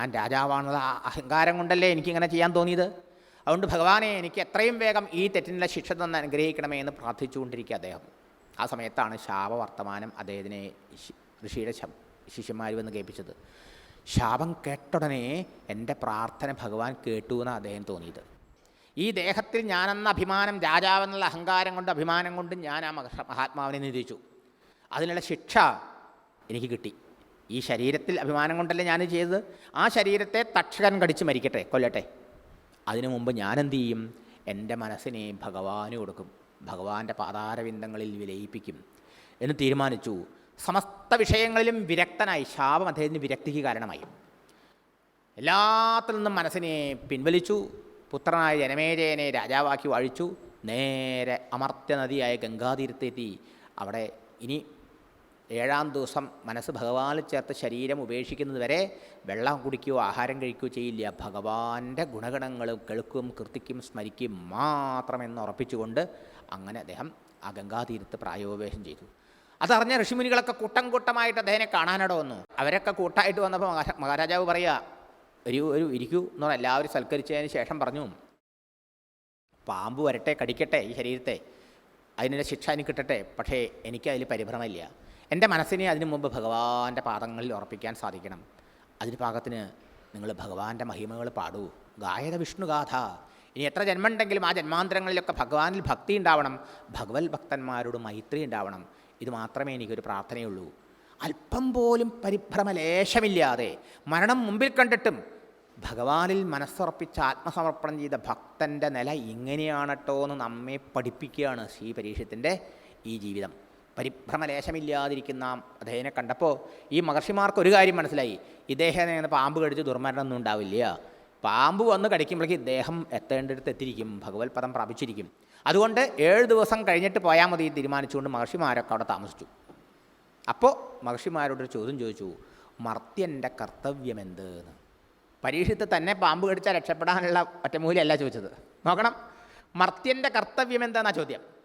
ഞാൻ ആ അഹങ്കാരം കൊണ്ടല്ലേ എനിക്കിങ്ങനെ ചെയ്യാൻ തോന്നിയത്? അതുകൊണ്ട് ഭഗവാനെ എനിക്ക് എത്രയും വേഗം ഈ തെറ്റിനുള്ള ശിക്ഷ തന്ന് അനുഗ്രഹിക്കണമേ എന്ന് പ്രാർത്ഥിച്ചുകൊണ്ടിരിക്കുക അദ്ദേഹം. ആ സമയത്താണ് ശാപവർത്തമാനം അദ്ദേഹത്തിനെ ഋഷിയുടെ ശിഷ്യന്മാർ വന്ന് കേൾപ്പിച്ചത്. ശാപം കേട്ടുടനെ എന്റെ പ്രാർത്ഥന ഭഗവാൻ കേട്ടു എന്നാണ് അദ്ദേഹം തോന്നിയത്. ഈ ദേഹത്തിൽ ഞാനെന്ന അഭിമാനം രാജാവെന്നുള്ള അഹങ്കാരം കൊണ്ട് അഭിമാനം കൊണ്ട് ഞാൻ ആ മഹാത്മാവിനെ നിന്ദിച്ചു. അതിനുള്ള ശിക്ഷ എനിക്ക് കിട്ടി. ഈ ശരീരത്തിൽ അഭിമാനം കൊണ്ടല്ലേ ഞാൻ ചെയ്തത്? ആ ശരീരത്തെ തക്ഷകൻ കടിച്ച് മരിക്കട്ടെ കൊല്ലട്ടെ. അതിനു മുമ്പ് ഞാനെന്ത് ചെയ്യും? എന്റെ മനസ്സിനെ ഭഗവാന് കൊടുക്കും. ഭഗവാന്റെ പാതാരവിന്ദങ്ങളിൽ വിലയിപ്പിക്കും. എന്ന് തീരുമാനിച്ചു. സമസ്ത വിഷയങ്ങളിലും വിരക്തനായി ശാപം അദ്ദേഹത്തിന് വിരക്തിക്ക് കാരണമായി. എല്ലാത്തിൽ നിന്നും മനസ്സിനെ പിൻവലിച്ചു. പുത്രനായ ജനമേജയനെ രാജാവാക്കി വാഴിച്ചു. നേരെ അമർത്യ നദിയായ ഗംഗാതീരത്തെത്തി. അവിടെ ഇനി ഏഴാം ദിവസം മനസ്സ് ഭഗവാനിൽ ചേർത്ത് ശരീരം ഉപേക്ഷിക്കുന്നതുവരെ വെള്ളം കുടിക്കുകയോ ആഹാരം കഴിക്കുകയോ ചെയ്യില്ല. ഭഗവാന്റെ ഗുണഗണങ്ങളും കേൾക്കും കീർത്തിക്കും സ്മരിക്കും മാത്രമെന്ന് ഉറപ്പിച്ചുകൊണ്ട് അങ്ങനെ അദ്ദേഹം ആ ഗംഗാതീരത്ത് പ്രായോപവേശം ചെയ്തു. അതറിഞ്ഞ ഋഷിമുനികളൊക്കെ കൂട്ടം കൂട്ടമായിട്ട് അദ്ദേഹനെ കാണാനട വന്നു. അവരൊക്കെ കൂട്ടായിട്ട് വന്നപ്പോൾ മഹാരാജാവ് പറയുക ഒരു ഒരു ഇരിക്കൂ എന്ന് പറഞ്ഞാൽ എല്ലാവരും സൽക്കരിച്ചതിന് ശേഷം പറഞ്ഞു പാമ്പ് വരട്ടെ കടിക്കട്ടെ ഈ ശരീരത്തെ. അതിനുള്ള ശിക്ഷ എനിക്ക് കിട്ടട്ടെ പക്ഷേ എനിക്കതിൽ പരിഭ്രമമില്ല. എന്റെ മനസ്സിനെ അതിനു മുമ്പ് ഭഗവാന്റെ പാദങ്ങളിൽ ഉറപ്പിക്കാൻ സാധിക്കണം. അതിന് പാകത്തിന് നിങ്ങൾ ഭഗവാന്റെ മഹിമകൾ പാടൂ. ഗായക വിഷ്ണുഗാഥ ഇനി എത്ര ജന്മമുണ്ടെങ്കിലും ആ ജന്മാന്തരങ്ങളിലൊക്കെ ഭഗവാനിൽ ഭക്തി ഉണ്ടാവണം. ഭഗവത് ഭക്തന്മാരോട് മൈത്രി ഉണ്ടാവണം. ഇത് മാത്രമേ എനിക്കൊരു പ്രാർത്ഥനയുള്ളൂ. അല്പം പോലും പരിഭ്രമലേശമില്ലാതെ മരണം മുമ്പിൽ കണ്ടിട്ടും ഭഗവാനിൽ മനസ്സുറപ്പിച്ച് ആത്മസമർപ്പണം ചെയ്ത ഭക്തന്റെ നില ഇങ്ങനെയാണട്ടോ എന്ന് നമ്മെ പഠിപ്പിക്കുകയാണ് ശ്രീ പരീക്ഷത്തിന്റെ ഈ ജീവിതം. പരിഭ്രമലേശമില്ലാതിരിക്കുന്ന അദ്ദേഹത്തിനെ കണ്ടപ്പോൾ ഈ മഹർഷിമാർക്ക് ഒരു കാര്യം മനസ്സിലായി. ഇദ്ദേഹം പാമ്പ് കടിച്ച് ദുർമരണം ഒന്നും ഉണ്ടാവില്ല. പാമ്പ് വന്ന് കടിക്കുമ്പോഴേക്ക് ഇദ്ദേഹം എത്തേണ്ടടുത്ത് എത്തിയിരിക്കും. ഭഗവത് പദം പ്രാപിച്ചിരിക്കും. അതുകൊണ്ട് ഏഴ് ദിവസം കഴിഞ്ഞിട്ട് പോയാൽ മതി തീരുമാനിച്ചുകൊണ്ട് മഹർഷിമാരൊക്കെ അവിടെ താമസിച്ചു. അപ്പോൾ മഹർഷിമാരോടൊരു ചോദ്യം ചോദിച്ചു. മർത്യന്റെ കർത്തവ്യമെന്ത് എന്ന്. പരീക്ഷത്ത് തന്നെ പാമ്പ് കടിച്ചാൽ രക്ഷപ്പെടാനുള്ള ഒറ്റമൂലയല്ല ചോദിച്ചത്. നോക്കണം. മർത്യന്റെ കർത്തവ്യം എന്താണെന്നാ ചോദ്യം?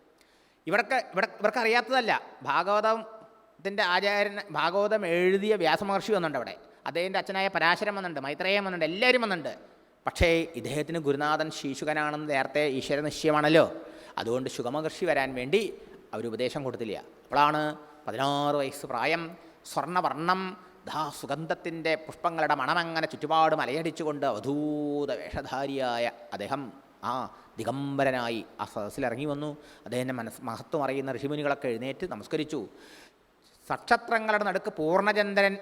ഇവർക്ക് ഇവിടെ ഇവർക്ക് അറിയാത്തതല്ല ഭാഗവതത്തിന്റെ ആചാര്യൻ ഭാഗവതം എഴുതിയ വ്യാസമഹർഷി വന്നുണ്ട് അവിടെ. അദ്ദേഹത്തിന്റെ അച്ഛനായ പരാശരം വന്നുണ്ട് മൈത്രേയം വന്നുണ്ട് എല്ലാവരും വന്നുണ്ട് പക്ഷേ ഇദ്ദേഹത്തിന് ഗുരുനാഥൻ ശീശുകനാണെന്ന് നേരത്തെ ഈശ്വര നിശ്ചയമാണല്ലോ. അതുകൊണ്ട് ശുഗമഹർഷി വരാൻ വേണ്ടി അവർ ഉപദേശം കൊടുത്തില്ല. അപ്പോഴാണ് പതിനാറ് വയസ്സ് പ്രായം സ്വർണവർണം ദാ സുഗന്ധത്തിന്റെ പുഷ്പങ്ങളുടെ മണമങ്ങനെ ചുറ്റുപാട് മലയടിച്ചുകൊണ്ട് അവധൂത വേഷധാരിയായ അദ്ദേഹം ആ ദിഗംബരനായി ആ സദസ്സിൽ ഇറങ്ങി വന്നു അദ്ദേഹത്തിന്റെ മനസ് മഹത്വം അറിയുന്ന ഋഷിമുനികളൊക്കെ എഴുന്നേറ്റ് നമസ്കരിച്ചു. നക്ഷത്രങ്ങളുടെ നടുക്ക് പൂർണചന്ദ്രൻ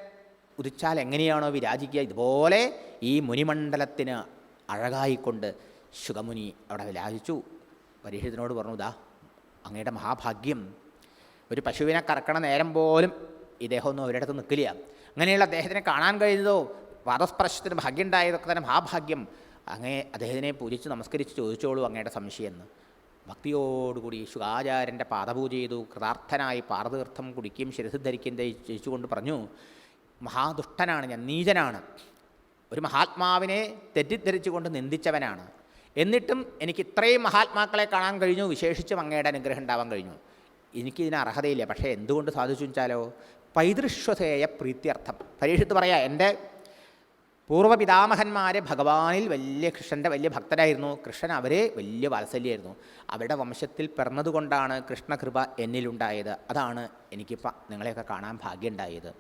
ഉദിച്ചാൽ എങ്ങനെയാണോ വിരാജിക്കുക? ഇതുപോലെ ഈ മുനിമണ്ഡലത്തിന് അഴകായിക്കൊണ്ട് ശുഖമുനി അവിടെ വിരാജിച്ചു. പരീക്ഷത്തിനോട് പറഞ്ഞു ഇതാ അങ്ങയുടെ മഹാഭാഗ്യം. ഒരു പശുവിനെ കറക്കണ നേരം പോലും ഇദ്ദേഹമൊന്നും ഒരിടത്ത് നിൽക്കില്ല. അങ്ങനെയുള്ള അദ്ദേഹത്തിനെ കാണാൻ കഴിഞ്ഞതോ? പാദസ്പർശത്തിന് ഭാഗ്യം ഉണ്ടായതൊക്കെ തന്നെ മഹാഭാഗ്യം. അങ്ങേ അദ്ദേഹത്തിനെ പൂജിച്ച് നമസ്കരിച്ച് ചോദിച്ചോളൂ അങ്ങയുടെ സംശയം എന്ന് ഭക്തിയോടുകൂടി ശുഖാചാര്യന്റെ പാദപൂജ ചെയ്തു. കൃതാർത്ഥനായി പാർതീർത്ഥം കുടിക്കുകയും ശിരസ് ധരിക്കുകയും ചെയ്യിച്ചുകൊണ്ട് പറഞ്ഞു മഹാദുഷ്ടനാണ് ഞാൻ നീചനാണ്. ഒരു മഹാത്മാവിനെ തെറ്റിദ്ധരിച്ചുകൊണ്ട് നിന്ദിച്ചവനാണ്. എന്നിട്ടും എനിക്ക് ഇത്രയും മഹാത്മാക്കളെ കാണാൻ കഴിഞ്ഞു. വിശേഷിച്ചും അങ്ങയുടെ അനുഗ്രഹം ഉണ്ടാവാൻ കഴിഞ്ഞു. എനിക്കിതിന് അർഹതയില്ല. പക്ഷേ എന്തുകൊണ്ട് സാധിച്ചു വെച്ചാലോ? പൈതൃശ്വസേയ പ്രീത്യർത്ഥം. പരീക്ഷത്ത് പറയാം. എന്റെ പൂർവപിതാമഹന്മാർ ഭഗവാനിൽ വലിയ കൃഷ്ണന്റെ വലിയ ഭക്തരായിരുന്നു. കൃഷ്ണൻ അവരെ വലിയ വാത്സല്യമായിരുന്നു അവരുടെ വംശത്തിൽ പിറന്നതുകൊണ്ടാണ് കൃഷ്ണകൃപ എന്നിലുണ്ടായത്. അതാണ് എനിക്കിപ്പോൾ നിങ്ങളെയൊക്കെ കാണാൻ ഭാഗ്യമുണ്ടായത്.